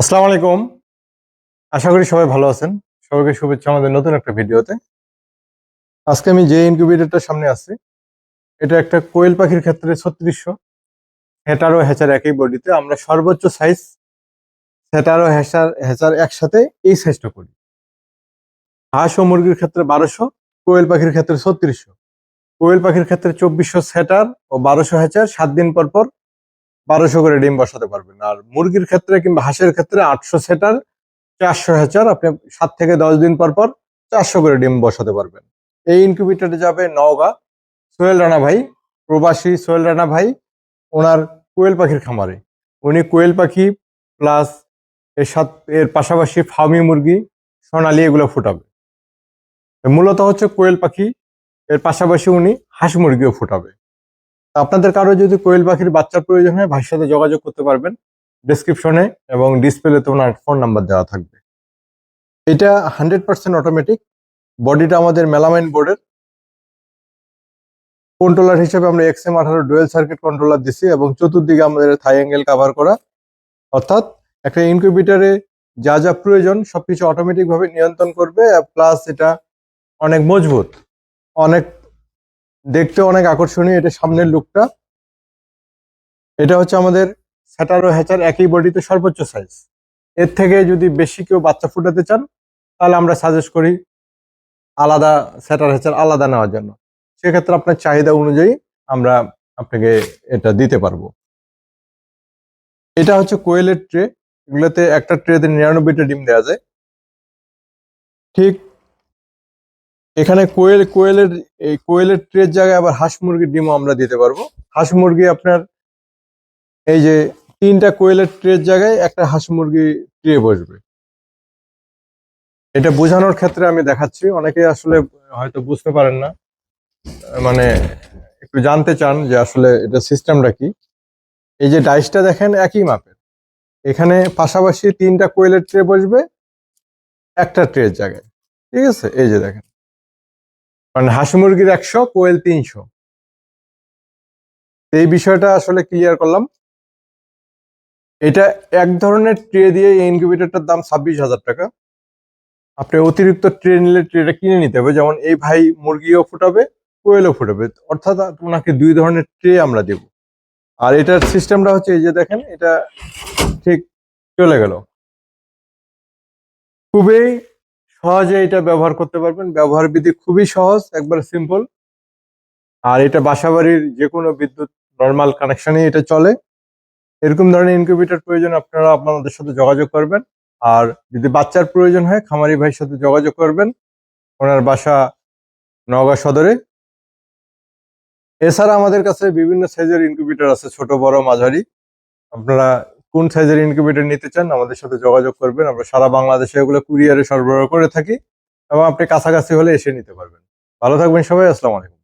আসসালামু আলাইকুম। আশা করি সবাই ভালো আছেন। সবাইকে শুভেচ্ছা আমাদের নতুন একটা ভিডিওতে। আজকে আমি যে ইনকিউবেটরটার সামনে আছি, এটা একটা কোয়েল পাখির ক্ষেত্রে ছত্রিশশো। হেটার ও হ্যাচার একই বডিতে। আমরা সর্বোচ্চ সাইজ হেটার ও হ্যাচার হ্যাচার একসাথে এই সাইজটা করি। হাঁস ও মুরগির ক্ষেত্রে বারোশো, কোয়েল পাখির ক্ষেত্রে ছত্রিশশো। কোয়েল পাখির ক্ষেত্রে চব্বিশশো সেটার ও বারোশো হ্যাচার সাত দিন পর পর বারোশো করে ডিম বসাতে পারবেন। আর মুরগির ক্ষেত্রে কিংবা হাঁসের ক্ষেত্রে আটশো সেটার, চারশো হ্যাচার আপনি সাত থেকে দশ দিন পর পর চারশো করে ডিম বসাতে পারবেন। এই ইনকিউবেটরে যাবে নওগাঁ। সোহেল রানা ভাই, প্রবাসী সোহেল রানা ভাই, ওনার কোয়েল পাখির খামারে। উনি কোয়েল পাখি প্লাস এর সাথ, এর পাশাপাশি ফার্মি মুরগি, সোনালি এগুলো ফুটাবে। মূলত হচ্ছে কোয়েল পাখি, এর পাশাপাশি উনি হাঁস মুরগিও ফুটাবে। আপনাদের কারও যদি কোয়েল পাখির বাচ্চার প্রয়োজন হয়, ভাইয়ের সাথে যোগাযোগ করতে পারবেন। ডিসক্রিপশনে এবং ডিসপ্লেতে ওনার ফোন নাম্বার দেওয়া থাকবে। এটা হান্ড্রেড পার্সেন্ট অটোমেটিক বডিটা আমাদের মেলামাইন বোর্ডের কন্ট্রোলার হিসেবে আমরা এক্সএম আঠারো ডুয়েল সার্কিট কন্ট্রোলার দিছি এবং চতুর্দিকে আমাদের থাই অ্যাঙ্গেল কাভার করা। অর্থাৎ একটা ইনকিউবেটারে যা যা প্রয়োজন সবকিছু অটোমেটিক ভাবে নিয়ন্ত্রণ করবে প্লাস এটা অনেক মজবুত, অনেক দেখতে অনেক আকর্ষণীয় এটা সামনের লুকটা। এটা হচ্ছে আমাদের স্যাটার হ্যাচার, একই বডিতে সর্বোচ্চ সাইজ এর থেকে যদি বেশি কেউ বাচ্চা ফুটাতে চান, তাহলে আমরা সাজেস্ট করি আলাদা স্যাটার হ্যাচার আলাদা নেওয়ার জন্য। সেক্ষেত্রে আপনার চাহিদা অনুযায়ী আমরা আপনাকে এটা দিতে পারব। এটা হচ্ছে কোয়েলের ট্রে। এগুলোতে একটা ট্রেতে নিরানব্বইটা ডিম দেওয়া যায়। ঠিক এখানে কোয়েল, কোয়েলের, এই কোয়েলের ট্রের জায়গায় আবার হাঁস মুরগির ডিমও আমরা দিতে পারব। হাঁস মুরগি আপনার, এই যে তিনটা কোয়েলের ট্রের জায়গায় একটা হাঁস মুরগি ট্রে বসবে। এটা বোঝানোর ক্ষেত্রে আমি দেখাচ্ছি। অনেকে আসলে হয়তো বুঝতে পারেন না। মানে একটু জানতে চান যে আসলে এটা সিস্টেমটা কি। এই যে ডাইসটা দেখেন একই মাপের। এখানে পাশাপাশি তিনটা কোয়েলের ট্রে বসবে, একটা ট্রের জায়গায়। ঠিক আছে? এই যে দেখেন। মানে হাঁস মুরগির একশো, কোয়েল তিনশো। এই বিষয়টা আসলে ক্লিয়ার করলাম। এটা এক ধরনের ট্রে দিয়ে এই ইনকিউবেটরটার দাম ছাব্বিশ হাজার টাকা। আপনি অতিরিক্ত ট্রে নিলে ট্রেটা কিনে নিতে হবে। যেমন এই ভাই মুরগিও ফুটাবে, কোয়েলও ফুটাবে। অর্থাৎ ওনাকে দুই ধরনের ট্রে আমরা দেব। আর এটার সিস্টেমটা হচ্ছে এই যে দেখেন, এটা ঠিক চলে গেল। খুবই সহজে এটা ব্যবহার করতে পারবেন। ব্যবহার বিধি খুবই সহজ, একবার সিম্পল আর এটা বাসাবাড়ির যে কোনো বিদ্যুৎ নর্মাল কানেকশনে এটা চলে। এরকম ধরনের ইনকিউবেটর প্রয়োজন আপনারা আপনাদের সাথে যোগাযোগ করবেন। আর যদি বাচ্চার প্রয়োজন হয়, খামারি ভাইয়ের সাথে যোগাযোগ করবেন। ওনার বাসা নওগাঁ সদরে। এছাড়া আমাদের কাছে বিভিন্ন সাইজের ইনকিউবেটর আছে, ছোট, বড়, মাঝারি। আপনারা কোন সাইজের ইনকিউবেটর নিতে চান, আমাদের সাথে যোগাযোগ করবেন। আমরা সারা বাংলাদেশে এগুলো কুরিয়ারে সরবরাহ করে থাকি এবং আপনি কাছাকাছি হলে এসে নিতে পারবেন। ভালো থাকবেন সবাই, আসসালামু আলাইকুম।